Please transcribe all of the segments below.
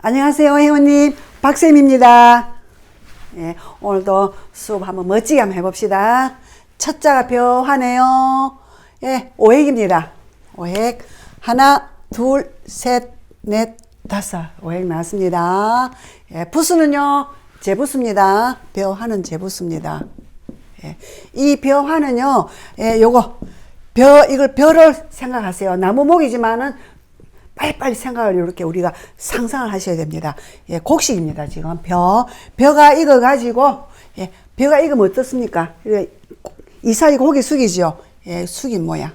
안녕하세요, 회원님. 박쌤입니다. 예, 오늘도 수업 한번 멋지게 한번 해봅시다. 첫 자가 벼하네요. 예, 오획입니다. 오획. 하나, 둘, 셋, 넷, 다섯. 오획 나왔습니다. 예, 부수는요, 제부수입니다. 벼하는 제부수입니다. 예, 이 벼화는요, 예, 요거, 벼, 이걸 벼를 생각하세요. 나무목이지만은 빨리빨리 생각을 이렇게 우리가 상상을 하셔야 됩니다. 예, 곡식입니다. 지금 벼, 벼가 익어 가지고, 예, 벼가 익으면 어떻습니까? 이게 이사이 고개 숙이죠. 예, 숙인 모양.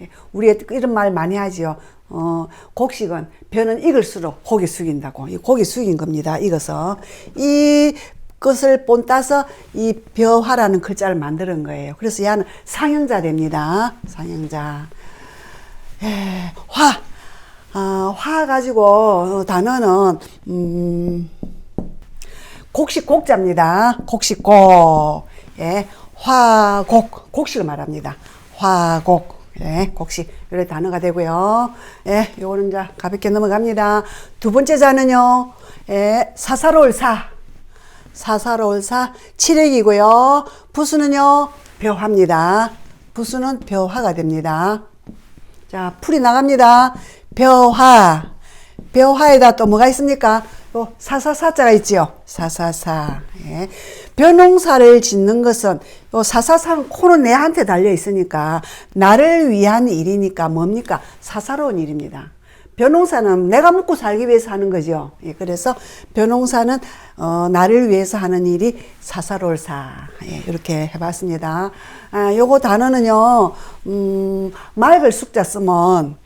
예, 우리가 이런 말 많이 하지요. 어, 곡식은 벼는 익을수록 고개 숙인다고. 이 고개 숙인 겁니다. 익어서. 이 것을 본따서 이 벼화라는 글자를 만드는 거예요. 그래서 얘는 상형자 됩니다. 상형자. 예, 화. 아, 화 가지고 단어는 음, 곡식 곡자입니다. 곡식 곡. 예. 화곡. 곡식을 말합니다. 화곡. 예. 곡식. 이런 단어가 되고요. 예. 요거는 이제 가볍게 넘어갑니다. 두 번째 자는요. 예. 사사로울 사. 사사로울 사. 칠액이고요. 부수는요. 벼화입니다. 부수는 벼화가 됩니다. 자, 풀이 나갑니다. 벼화. 벼화에다 또 뭐가 있습니까? 또 사사사자가 있지요. 사사사. 예. 벼농사를 짓는 것은 요 사사상 코는 내한테 달려 있으니까 나를 위한 일이니까 뭡니까? 사사로운 일입니다. 벼농사는 내가 먹고 살기 위해서 하는 거죠. 예, 그래서 벼농사는 어, 나를 위해서 하는 일이 사사롤사 예, 이렇게 해봤습니다. 아, 요거 단어는요, 음, 맑을 숙자 쓰면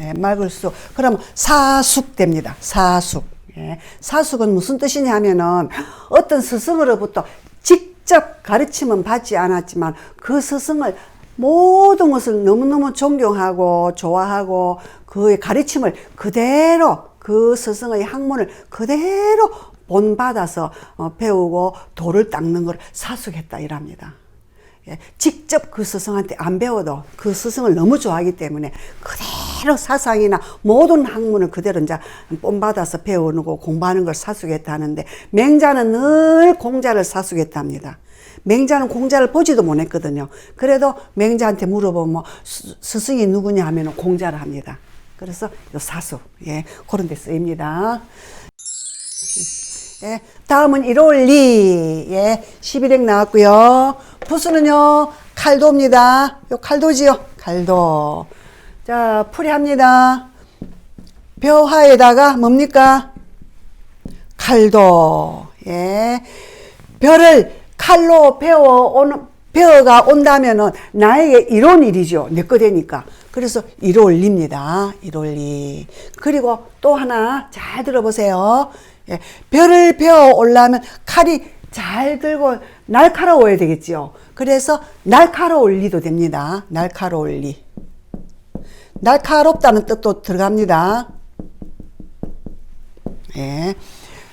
예, 맑을 수. 그럼 사숙 됩니다. 사숙. 예, 사숙은 무슨 뜻이냐 하면은 어떤 스승으로부터 직접 가르침은 받지 않았지만 그 스승을 모든 것을 너무너무 존경하고 좋아하고 그의 가르침을 그대로 그 스승의 학문을 그대로 본받아서 어, 배우고 돌을 닦는 걸 사숙했다 이랍니다. 예, 직접 그 스승한테 안 배워도 그 스승을 너무 좋아하기 때문에 그대로 사상이나 모든 학문을 그대로 이제 본받아서 배우고 공부하는 걸 사수겠다 하는데 맹자는 늘 공자를 사수겠답니다. 맹자는 공자를 보지도 못했거든요. 그래도 맹자한테 물어보면 뭐 스- 스승이 누구냐 하면 공자를 합니다. 그래서 요 사수, 예, 그런 데 쓰입니다. 예, 다음은 1월 리. 예, 11액 나왔고요. 부수는요, 칼도입니다. 요 칼도지요. 칼도. 자, 풀이합니다. 벼화에다가 뭡니까? 칼도. 예. 벼를 칼로 베어 오는, 베어가 온다면은 나에게 이런 일이죠. 내 거 되니까. 그래서 이롤리입니다. 이롤리. 그리고 또 하나 잘 들어보세요. 예. 벼를 베어 올라면 칼이 잘 들고 날카로워야 되겠지요. 그래서 날카로울 리도 됩니다. 날카로울 리. 날카롭다는 뜻도 들어갑니다. 예.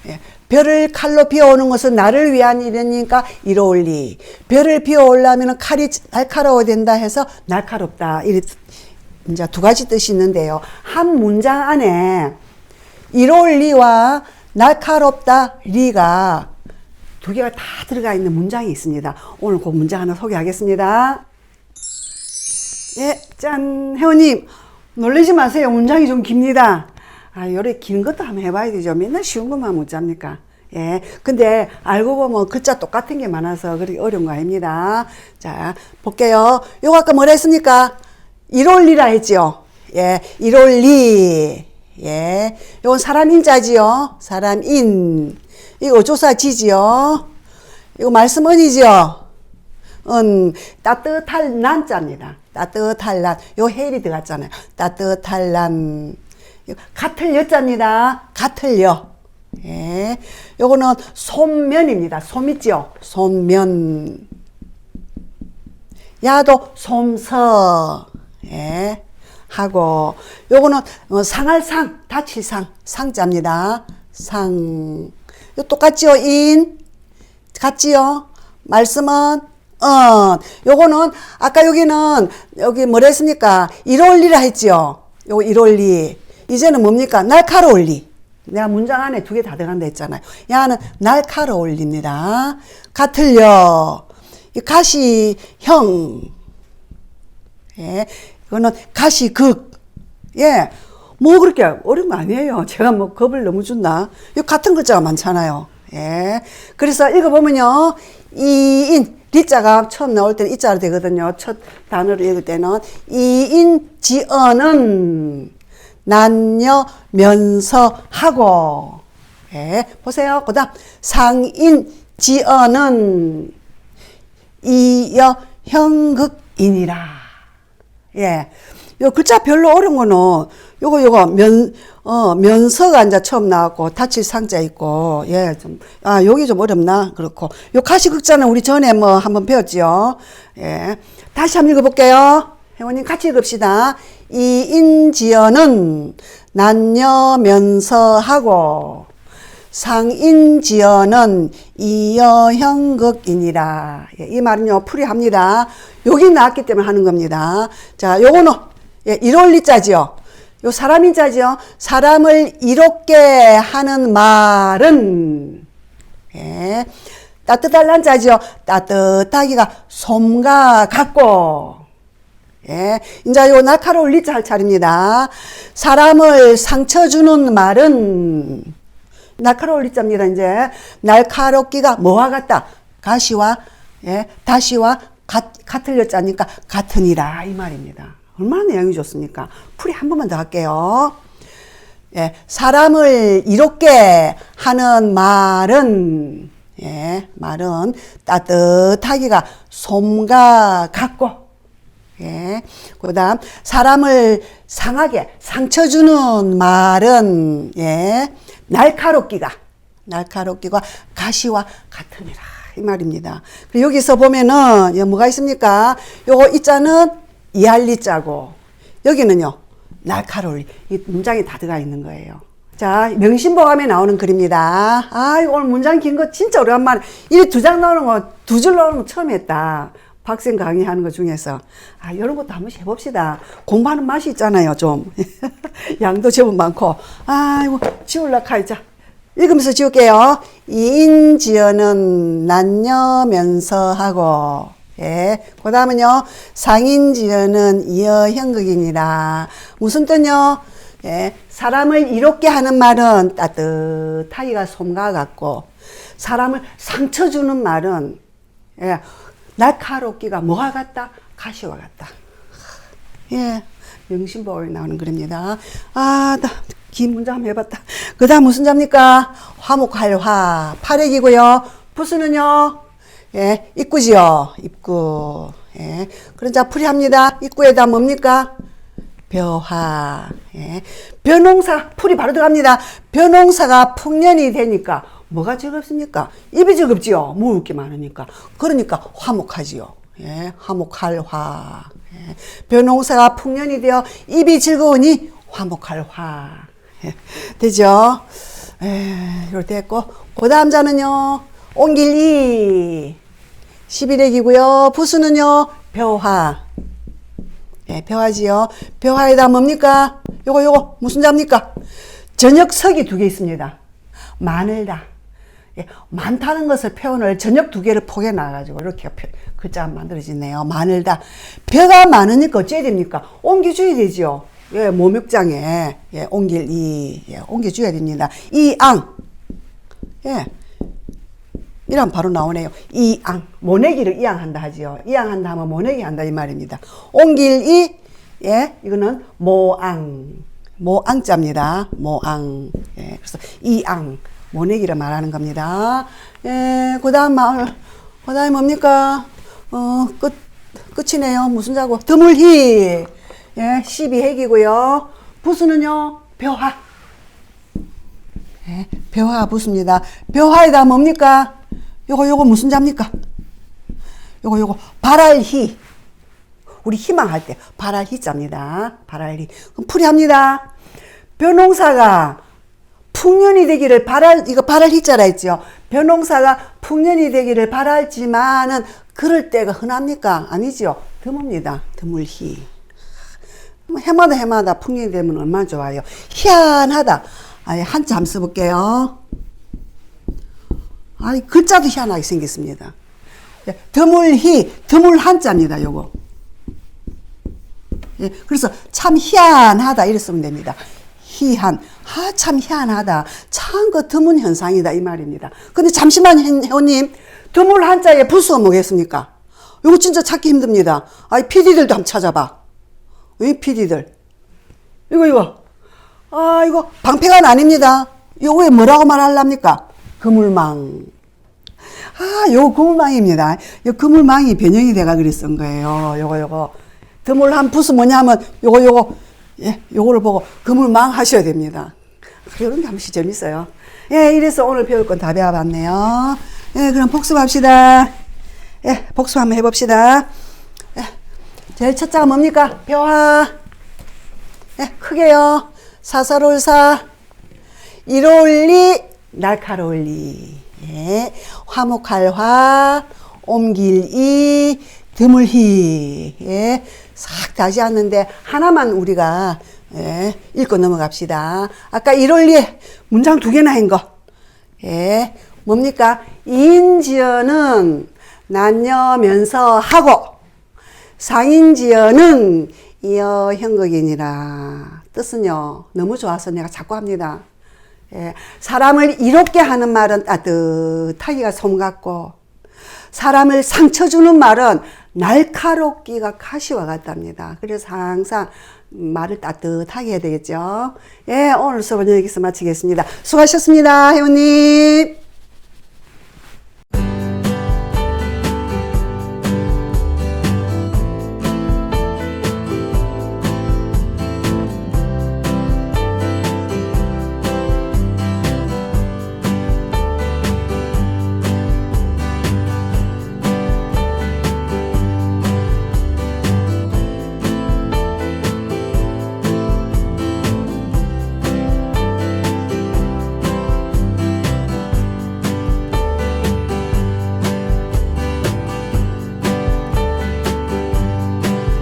예. 별을 칼로 비워오는 것은 나를 위한 일이니까 이로울리. 별을 비워오려면 칼이 날카로워야 된다 해서 날카롭다. 이 이제 두 가지 뜻이 있는데요. 한 문장 안에 이로울리와 날카롭다 리가 두 개가 다 들어가 있는 문장이 있습니다. 오늘 그 문장 하나 소개하겠습니다. 예, 짠, 회원님. 놀라지 마세요. 문장이 좀 깁니다. 아, 요래 긴 것도 한번 해봐야 되죠. 맨날 쉬운 것만 못 잡니까? 예. 근데 알고 보면 글자 똑같은 게 많아서 그렇게 어려운 거 아닙니다. 자, 볼게요. 요거 아까 뭐라 했습니까? 이롤리라 했지요. 예. 이롤리. 예. 요건 사람 인자지요. 사람 인. 이거 조사 지지요. 이거 말씀 은이지요. 은 따뜻할 난자입니다. 따뜻할 난. 요 헬이 들어갔잖아요. 따뜻할 난. 같을 여자입니다. 같을 여. 예. 요거는 손면입니다. 솜 있죠? 손면. 야도 솜서. 예. 하고 요거는 어, 상할 상, 다칠 상, 상자입니다. 상. 요 똑같지요? 인. 같지요? 말씀은 어, 요거는 아까 여기는 여기 뭐라 했습니까? 일월리라 했지요. 요거 일월리. 이제는 뭡니까? 날카로울리. 내가 문장 안에 두 개 다 들어간다 했잖아요. 야는 날카로울립니다. 같을려. 이 가시 형. 예. 이거는 가시 극. 예. 뭐 그렇게 어려운 거 아니에요. 제가 뭐 겁을 너무 준다. 이 같은 글자가 많잖아요. 예. 그래서 읽어보면요. 이인, 리자가 처음 나올 때는 이자로 되거든요. 첫 단어로 읽을 때는. 이인, 지어는 난여, 면서 하고. 예. 보세요. 그 다음, 상인, 지어는 이여, 형극이니라. 예. 요 글자 별로 어려운 거는 요거 요거 면, 어, 면서가 이제 처음 나왔고 다칠 상자 있고 예, 좀, 아, 여기 좀 어렵나? 그렇고. 요 가시 극자는 우리 전에 뭐 한번 배웠지요. 예. 다시 한번 읽어볼게요. 회원님 같이 읽읍시다. 이 인지어는 난여면서하고 상인지어는 이여형극이니라. 예, 이 말은요, 풀이합니다. 여기 나왔기 때문에 하는 겁니다. 자, 요거는, 예, 이롤리자지요. 요 사람인 자지요. 사람을 이롭게 하는 말은, 예, 따뜻할란 자지요. 따뜻하기가 솜과 같고, 예. 이제 요 날카로울 리자 할 차례입니다. 사람을 상처 주는 말은 날카로울 리자입니다. 이제 날카롭기가 뭐와 같다? 가시와 예, 다시와 같, 같을 여자니까 같으니라 이 말입니다. 얼마나 내용이 좋습니까? 풀이 한 번만 더 할게요. 예, 사람을 이롭게 하는 말은 예, 말은 따뜻하기가 솜과 같고 예. 그 다음, 사람을 상하게 상처 주는 말은, 예, 날카롭기가, 날카롭기가 가시와 같으니라. 이 말입니다. 여기서 보면은, 예, 뭐가 있습니까? 요거 이자는 이할리 자고, 여기는요, 날카로울, 이 문장이 다 들어가 있는 거예요. 자, 명심보감에 나오는 글입니다. 아, 오늘 문장 긴 거 진짜 오랜만에. 이 두 장 나오는 거, 두 줄 나오는 거 처음 했다. 박생 강의하는 것 중에서 아 이런 것도 한 번씩 해봅시다. 공부하는 맛이 있잖아요, 좀 양도 제법 많고 아이고 지울라 카이자 읽으면서 지울게요. 이인지어는 난여면서 하고 예, 그 다음은요 상인 지어는 이어 형극이니라 무슨 뜻요? 예, 사람을 이롭게 하는 말은 따뜻하기가 솜과 같고 사람을 상처 주는 말은 예, 날카롭기가 뭐와 같다? 가시와 같다. 예, 명심보에 나오는 글입니다. 아, 나, 긴 문장 한번 해봤다. 그 다음 무슨 자입니까? 화목할 화. 팔액이고요. 부수는요? 예, 입구지요. 입구. 예, 그런 자 풀이합니다. 입구에다 뭡니까? 벼화. 예. 벼농사, 풀이 바로 들어갑니다. 벼농사가 풍년이 되니까 뭐가 즐겁습니까? 입이 즐겁지요. 먹을 게 많으니까. 그러니까 화목하지요. 예, 화목할 화. 예. 벼농사가 풍년이 되어 입이 즐거우니 화목할 화. 예. 되죠? 예, 이렇게 됐고. 그 다음 자는요, 옹길이. 11액이고요. 부수는요, 벼화. 예, 벼화지요. 벼화에다 뭡니까? 요거, 요거, 무슨 자입니까? 저녁석이 두 개 있습니다. 마늘다. 예, 많다는 것을 표현을 저녁 두 개를 포개 나가지고 이렇게 글자 만들어지네요. 마늘다. 벼가 많으니까 어째야 됩니까? 옮겨줘야 되죠. 예, 모묵장에, 예, 옮길 이, 예, 옮겨줘야 됩니다. 이 앙. 예. 이런 바로 나오네요. 이앙. 모내기를 이앙한다 하지요. 이앙한다 하면 모내기 한다 이 말입니다. 옮길 이, 예, 이거는 모앙. 모앙자입니다. 모앙. 예, 그래서 이앙. 모내기를 말하는 겁니다. 예, 그 다음 말, 그 다음에 뭡니까? 어, 끝, 끝이네요. 무슨 자고? 드물희. 예, 12핵이고요. 부수는요, 벼화. 예, 벼화 부수입니다. 벼화에다 뭡니까? 요거, 요거 무슨 자입니까? 요거, 요거, 발알희. 우리 희망할 때, 발알희 자입니다. 발알희. 그럼 풀이합니다. 벼농사가 풍년이 되기를 바랄, 이거 바랄 희자라 했죠. 벼농사가 풍년이 되기를 바랄지만은 그럴 때가 흔합니까? 아니죠. 드뭅니다. 드물희. 뭐 해마다 해마다 풍년이 되면 얼마나 좋아요. 희한하다. 아예 한번 써볼게요. 아이, 글자도 희한하게 생겼습니다. 예, 드물희, 드물 한자입니다, 요거. 예, 그래서 참 희한하다 이래 쓰면 됩니다. 희한, 아, 참 희한하다. 참 그 드문 현상이다 이 말입니다. 근데 잠시만 회원님, 드물 한자에 부수가 뭐겠습니까? 요거 진짜 찾기 힘듭니다. 아이, PD들도 한번 찾아봐. 이 PD들. 이거, 이거. 아, 이거 방패가 아닙니다. 요거 왜 뭐라고 말하랍니까? 그물망. 아, 요거 그물망입니다. 요 그물망이 변형이 돼가 쓴 거예요. 요거, 요거. 드물 한 붓은 뭐냐면 요거, 요거, 예, 요거를 보고 그물망 하셔야 됩니다. 이런 게 한 번씩 재밌어요. 예, 이래서 오늘 배울 건 다 배워봤네요. 예, 그럼 복습합시다. 예, 복습 한번 해봅시다. 예, 제일 첫 자가 뭡니까? 벼화. 예, 크게요. 사사롤사. 이로울리, 날카로울리. 예, 화목할 화, 옮길 이, 드물희. 예, 싹 다시 하는데 하나만 우리가 예, 읽고 넘어갑시다. 아까 이롤리 문장 두 개나 한 거. 예, 뭡니까? 인지어는 난여면서 하고 상인지어는 이어 형극이니라. 뜻은요, 너무 좋아서 내가 자꾸 합니다. 예, 사람을 이롭게 하는 말은 따뜻하기가 솜 같고, 사람을 상처 주는 말은 날카롭기가 가시와 같답니다. 그래서 항상 말을 따뜻하게 해야 되겠죠. 예, 오늘 수업은 여기서 마치겠습니다. 수고하셨습니다, 회원님.